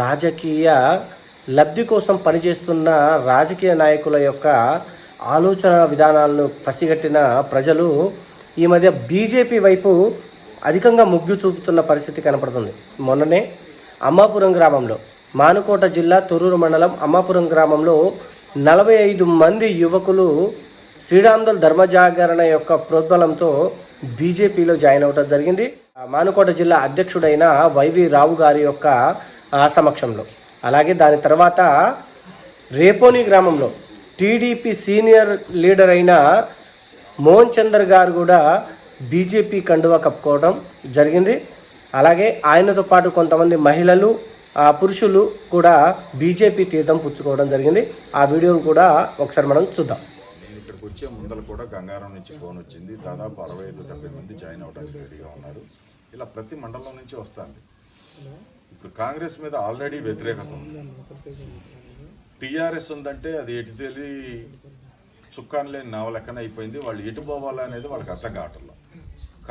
రాజకీయ లబ్ధి కోసం పనిచేస్తున్న రాజకీయ నాయకుల యొక్క ఆలోచన విధానాలను పసిగట్టిన ప్రజలు ఈ మధ్య బీజేపీ వైపు అధికంగా మొగ్గు చూపుతున్న పరిస్థితి కనపడుతుంది. మొన్ననే అమ్మాపురం గ్రామంలో మానుకోట జిల్లా తొర్రూరు మండలం అమ్మాపురం గ్రామంలో నలభై ఐదు మంది యువకులు శ్రీరామ్దల్ ధర్మజాగరణ యొక్క ప్రోద్బలంతో బీజేపీలో జాయిన్ అవడం జరిగింది. ఆ మానుకోట జిల్లా అధ్యక్షుడైన వైవి రావు గారి యొక్క ఆ సమక్షంలో. అలాగే దాని తర్వాత రేపోని గ్రామంలో టీడీపీ సీనియర్ లీడర్ అయిన మోహన్ చందర్ గారు కూడా బీజేపీ కండువా కప్పుకోవడం జరిగింది. అలాగే ఆయనతో పాటు కొంతమంది మహిళలు ఆ పురుషులు కూడా బీజేపీ తీర్థం పుచ్చుకోవడం జరిగింది. ఆ వీడియోను కూడా ఒకసారి మనం చూద్దాం. నేను ఇక్కడికి వచ్చే ముందర కూడా గంగారం నుంచి ఫోన్ వచ్చింది. దాదాపు అరవై ఐదు డెబ్బై మంది జాయిన్ అవడానికి రెడీగా ఉన్నారు. ఇలా ప్రతి మండలం నుంచి వస్తుంది. ఇప్పుడు కాంగ్రెస్ మీద ఆల్రెడీ వ్యతిరేకత ఉంది. టీఆర్ఎస్ ఉందంటే అది ఎటు తెలియ చుక్కాను లేని నావ లెక్కన అయిపోయింది. వాళ్ళు ఎటు పోవాలా అనేది వాళ్ళకి అర్థం కావట్లేదు.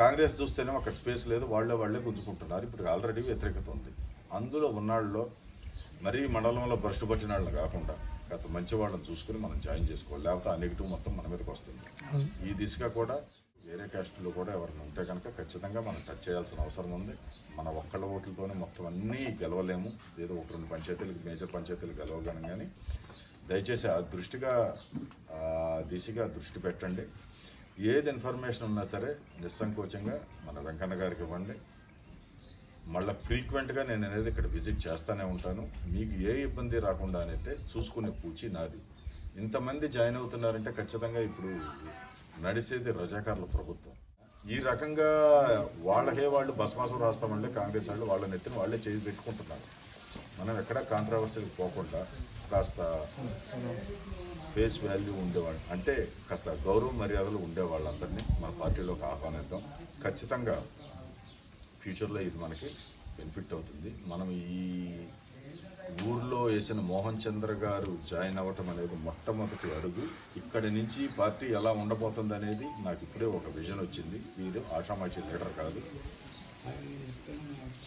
కాంగ్రెస్ చూస్తేనే అక్కడ స్పేస్ లేదు. వాళ్ళే వాళ్ళే గుంజుకుంటున్నారు. ఇప్పుడు ఆల్రెడీ వ్యతిరేకత ఉంది. అందులో ఉన్నాళ్ళలో మరీ మండలంలో భ్రష్టు పట్టిన వాళ్ళని కాకుండా గత మంచి వాళ్ళని చూసుకుని మనం జాయిన్ చేసుకోవాలి. లేకపోతే ఆ నెగిటివ్ మొత్తం మన మీదకి వస్తుంది. ఈ దిశగా కూడా వేరే క్యాస్టులు కూడా ఎవరైనా ఉంటే కనుక ఖచ్చితంగా మనం టచ్ చేయాల్సిన అవసరం ఉంది. మన ఒక్కళ్ళ ఓట్లతోనే మొత్తం అన్నీ గెలవలేము. ఏదో ఒక రెండు పంచాయతీలకు మేజర్ పంచాయతీలు గెలవగలం కానీ దయచేసి ఆ దృష్టిగా దిశగా దృష్టి పెట్టండి. ఏది ఇన్ఫర్మేషన్ ఉన్నా సరే నిస్సంకోచంగా మన వెంకన్న గారికి ఇవ్వండి. మళ్ళీ ఫ్రీక్వెంట్గా నేను అనేది ఇక్కడ విజిట్ చేస్తూనే ఉంటాను. మీకు ఏ ఇబ్బంది రాకుండా అయితే చూసుకునే పూచి నాది. ఇంతమంది జాయిన్ అవుతున్నారంటే ఖచ్చితంగా ఇప్పుడు నడిచేది రజాకారుల ప్రభుత్వం. ఈ రకంగా వాళ్ళకే వాళ్ళు భస్మాసం రాస్తామంటే కాంగ్రెస్ వాళ్ళు వాళ్ళ నెత్తిన వాళ్ళే చేసి పెట్టుకుంటున్నారు. మనం ఎక్కడ కాంట్రవర్సీకి పోకుండా కాస్త ఫేస్ వాల్యూ ఉండేవాళ్ళు. అంటే కాస్త గౌరవ మర్యాదలు ఉండేవాళ్ళందరినీ మన పార్టీలోకి ఆహ్వానిద్దాం. ఖచ్చితంగా ఫ్యూచర్లో ఇది మనకి బెనిఫిట్ అవుతుంది. మనం ఈ ఊర్లో వేసిన మోహన్ చంద్ర గారు జాయిన్ అవ్వటం అనేది మొట్టమొదటి అడుగు. ఇక్కడి నుంచి పార్టీ ఎలా ఉండబోతుంది అనేది నాకు ఇప్పుడే ఒక విజన్ వచ్చింది. వీరు ఆషామాషి లీడర్ కాదు.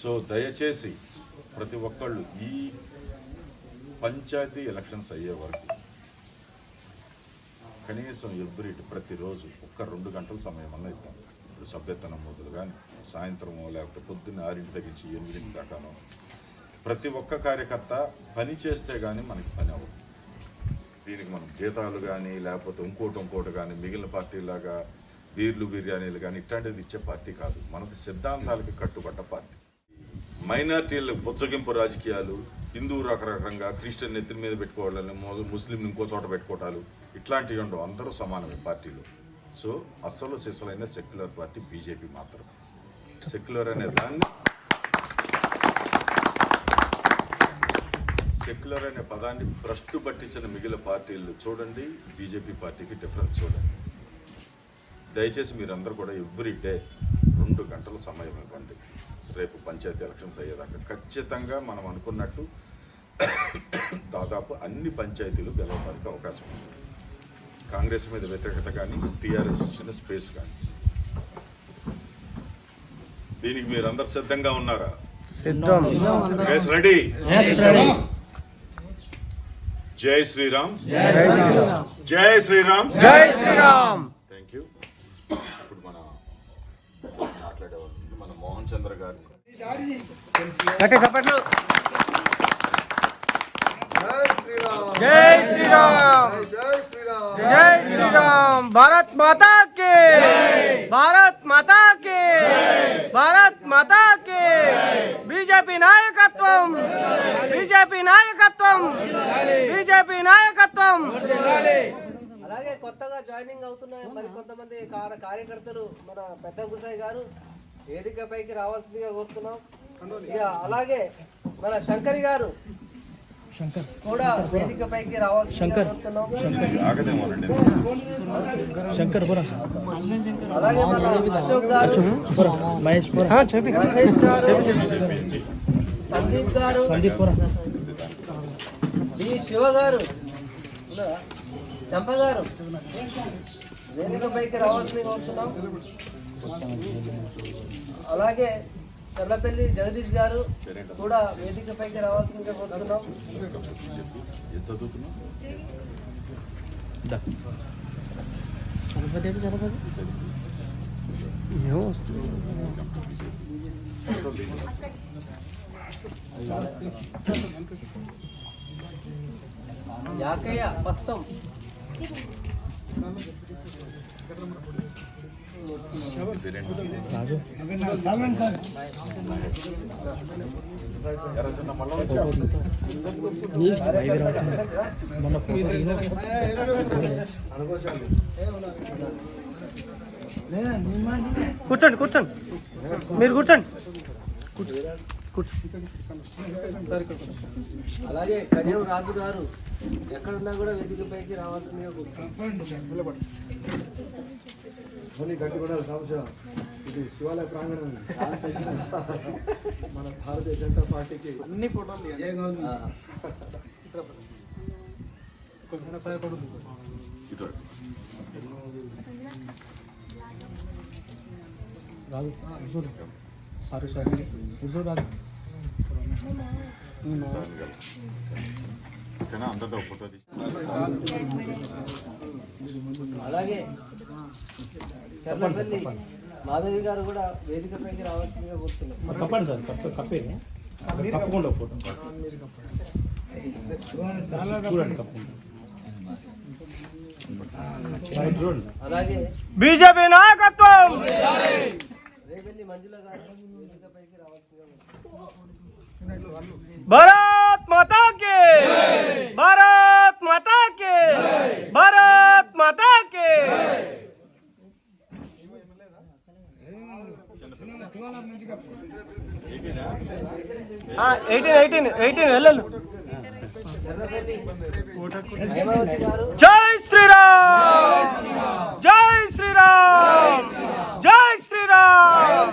సో దయచేసి ప్రతి ఒక్కళ్ళు ఈ పంచాయతీ ఎలక్షన్స్ అయ్యే వరకు కనీసం ఎవ్రీ ప్రతిరోజు ఒక్క రెండు గంటల సమయం అన్న ఇద్దాం. ఇప్పుడు సభ్యత నమోదులు కానీ సాయంత్రమో లేకపోతే పొద్దున్న ఆరింటి తగ్గించి ఎనిమిదింటి దాకానో ప్రతి ఒక్క కార్యకర్త పని చేస్తే కానీ మనకి పని అవ్వదు. దీనికి మనం జీతాలు కానీ లేకపోతే ఇంకోటి ఇంకోటి కానీ మిగిలిన పార్టీలాగా బీర్లు బిర్యానీలు కానీ ఇట్లాంటిది ఇచ్చే పార్టీ కాదు. మనకు సిద్ధాంతాలకి కట్టుబడ్డ పార్టీ. మైనార్టీల బుచ్చగింపు రాజకీయాలు హిందూ రకరకంగా క్రిస్టియన్ నెత్తిన మీద పెట్టుకోవాలని మొ- ముస్లిం ఇంకో చోట పెట్టుకోవటాలు ఇట్లాంటివి ఉండవు. అందరూ సమానమే పార్టీలు. సో అస్సలు సిసలైన సెక్యులర్ పార్టీ బీజేపీ మాత్రం. సెక్యులర్ అనే దాన్ని సెక్యులర్ అనే పదాన్ని భ్రష్టు పట్టించిన మిగిలిన పార్టీలు చూడండి బీజేపీ పార్టీకి డిఫరెన్స్ చూడండి. దయచేసి మీరందరూ కూడా ఎవ్రీ డే రెండు గంటల సమయం ఇవ్వండి. రేపు పంచాయతీ ఎలక్షన్స్ అయ్యేదాకా ఖచ్చితంగా మనం అనుకున్నట్టు దాదాపు అన్ని పంచాయతీలు గెలవడానికి అవకాశం ఉంది. కాంగ్రెస్ మీద వ్యతిరేకత కానీ టీఆర్ఎస్ ఇచ్చిన స్పేస్ కానీ. దీనికి మీరందరు సిద్ధంగా ఉన్నారా? సిద్ధం. రెడీ జై శ్రీరామ్ జై శ్రీరామ్ జై శ్రీరామ్ థ్యాంక్ యూ ఇప్పుడు మన మాట్లాడేవాళ్ళు మన మోహన్ చంద్ర గారిని. గట్టి చప్పట్లు జై శ్రీరామ్. జై శ్రీరామ్. భారత్ మాతా కే భారత్ మాతా కే భారత్ మాతా కే బీజేపీ నాయకత్వం. బీజేపీ నాయకత్వం. బీజేపీ నాయకత్వం. అలాగే కొత్తగా జాయినింగ్ అవుతున్న మరి కొంతమంది కార- కార్యకర్తలు మన పెద్ద గుసాయి గారు వేదికపైకి రావాల్సిందిగా కోరుతున్నాం. ఇక అలాగే మన శంకరి గారు కూడా వేదికపైకి రావాల్సిందిగా కోరుతున్నాం. ఆగదేమోనండి అలాగే మన అశోక్ గారు మహేష్ చెప్పి సందీప్ గారు. డి శివ గారు? చంప గారు. వేదికపైకి రావాల్సింది కోరుతున్నాం. అలాగే చర్లపల్లి జగదీష్ గారు కూడా వేదికపైకి రావాల్సిందిగా కోరుతున్నాం. చదువుతున్నావు యాకయ్య పస్తం కూర్చోండి కూర్చోండి. మీరు కూర్చోండి. కూర్చో అలాగే కడియం రాజు గారు ఎక్కడున్నా కూడా రావాల్సిందిగా కోరుతున్నాం. ధ్వని గట్టిగొండాలి సంవత్సరం ఇది శివాలయ ప్రాంగణం. మన భారతీయ జనతా పార్టీకి. అన్ని ఇటు రాదు సారీ సారీ. రాదు ఫోటో తీసి అలాగే. చర్లపల్లి మాధవి గారు కూడా వేదికపైకి రావాల్సిందిగా కోరుతున్నాం. తప్పండి సార్ తప్ప తప్పే. తప్పకుండా ఫోటో. చూడండి తప్పకుండా. సార్ చూడండి రేవెల్లి మంజుల గారు వేదికపైకి రావాల్సిందిగా భారత్ మాతా కి భారత్ మాతా కి భారత్ మాతా కి ఎయిటీన్ ఎయిటీన్ ఎయిటీన్ వెళ్ళు చర్లపల్లి హైమావతి గారు జై శ్రీరామ్ జై శ్రీరామ్ జై శ్రీరామ్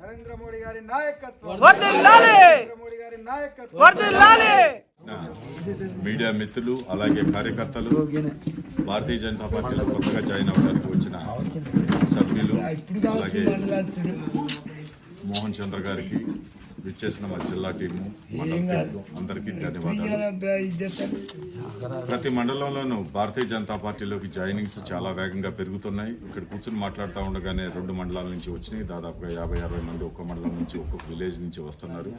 నరేంద్ర మోడీ గారి నాయకత్వం వర్ధిల్లాలి మోడీ గారి నాయకత్వం వర్ధిల్లాలి మీడియా మిత్రులు అలాగే కార్యకర్తలు భారతీయ జనతా పార్టీలో కొత్తగా జాయిన్ అవ్వడానికి వచ్చిన సభ్యులు అలాగే మోహన్ చంద్ర గారికి విచ్చేసిన మా జిల్లా టీము అందరికీ ధన్యవాదాలు. ప్రతి మండలంలోనూ భారతీయ జనతా పార్టీలోకి జాయినింగ్స్ చాలా వేగంగా పెరుగుతున్నాయి. ఇక్కడ కూర్చుని మాట్లాడుతూ ఉండగానే రెండు మండలాల నుంచి వచ్చినాయి. దాదాపుగా యాభై అరవై మంది ఒక్క మండలం నుంచి ఒక్కొక్క విలేజ్ నుంచి వస్తున్నారు.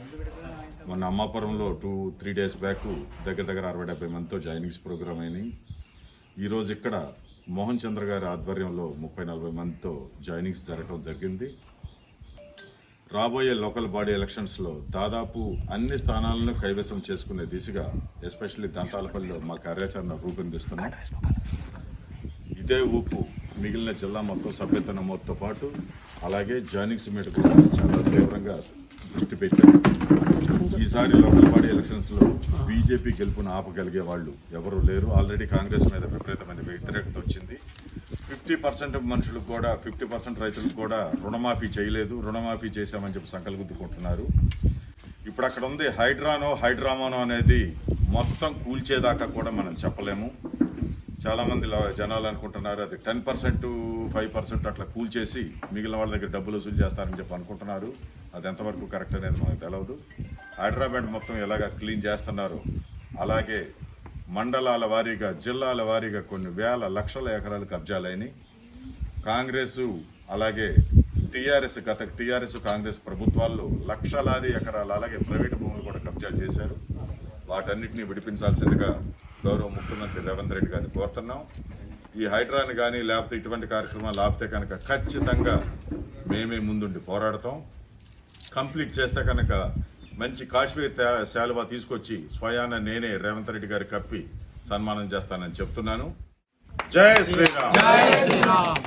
మొన్న అమ్మాపురంలో టూ త్రీ డేస్ బ్యాక్ దగ్గర దగ్గర అరవై డెబ్బై మందితో జాయినింగ్స్ ప్రోగ్రామ్ అయినాయి. ఈరోజు ఇక్కడ మోహన్ చంద్ర గారి ఆధ్వర్యంలో ముప్పై నలభై మందితో జాయినింగ్స్ జరగడం జరిగింది. రాబోయే లోకల్ బాడీ ఎలక్షన్స్లో దాదాపు అన్ని స్థానాలను కైవసం చేసుకునే దిశగా ఎస్పెషల్లీ దంతాలపల్లిలో మా కార్యాచరణ రూపొందిస్తున్నాం. ఇదే ఊపు మిగిలిన జిల్లా మొత్తం సభ్యత నమోదుతో పాటు అలాగే జాయినింగ్స్ మీద కూడా చాలా తీవ్రంగా దృష్టి పెట్టారు. ఈసారి లోకల్ బాడీ ఎలక్షన్స్లో బీజేపీ గెలుపును ఆపగలిగే వాళ్ళు ఎవరు లేరు. ఆల్రెడీ కాంగ్రెస్ మీద విపరీతమైన వ్యతిరేకత వచ్చింది. ఫిఫ్టీ పర్సెంట్ మనుషులకు కూడా ఫిఫ్టీ పర్సెంట్ రైతులకు కూడా రుణమాఫీ చేయలేదు రుణమాఫీ చేశామని చెప్పి సంకల్పించుకుంటున్నారు ఇప్పుడు అక్కడ ఉంది హైడ్రానో హైడ్రామానో అనేది మొత్తం కూల్చేదాకా కూడా మనం చెప్పలేము. చాలామంది జనాలు అనుకుంటున్నారు అది టెన్ పర్సెంట్ ఫైవ్ పర్సెంట్ అట్లా కూల్చేసి మిగిలిన వాళ్ళ దగ్గర డబ్బులు వసూలు చేస్తారని చెప్పి అనుకుంటున్నారు. అది ఎంతవరకు కరెక్ట్ అనేది మనకు తెలియదు హైదరాబాద్ మొత్తం ఎలాగ క్లీన్ చేస్తున్నారు అలాగే మండలాల వారీగా జిల్లాల వారీగా కొన్ని వేల లక్షల ఎకరాలు కబ్జాలైనవి కాంగ్రెసు అలాగే టీఆర్ఎస్ గత టీఆర్ఎస్ కాంగ్రెస్ ప్రభుత్వాల్లో లక్షలాది ఎకరాలు అలాగే ప్రైవేట్ భూములు కూడా కబ్జాలు చేశారు. వాటన్నిటిని విడిపించాల్సిందిగా గౌరవ ముఖ్యమంత్రి రేవంత్ రెడ్డి గారిని కోరుతున్నాం. ఈ హైడ్రాని కానీ లేకపోతే ఇటువంటి కార్యక్రమాలు ఆపితే కనుక ఖచ్చితంగా మేమే ముందుండి పోరాడతాం. కంప్లీట్ చేస్తే కనుక మంచి కాశ్మీర్ శాలువా తీసుకొచ్చి స్వయాన నేనే రేవంత్ రెడ్డి గారి కప్పి సన్మానం చేస్తానని చెప్తున్నాను. జై శ్రీరామ్.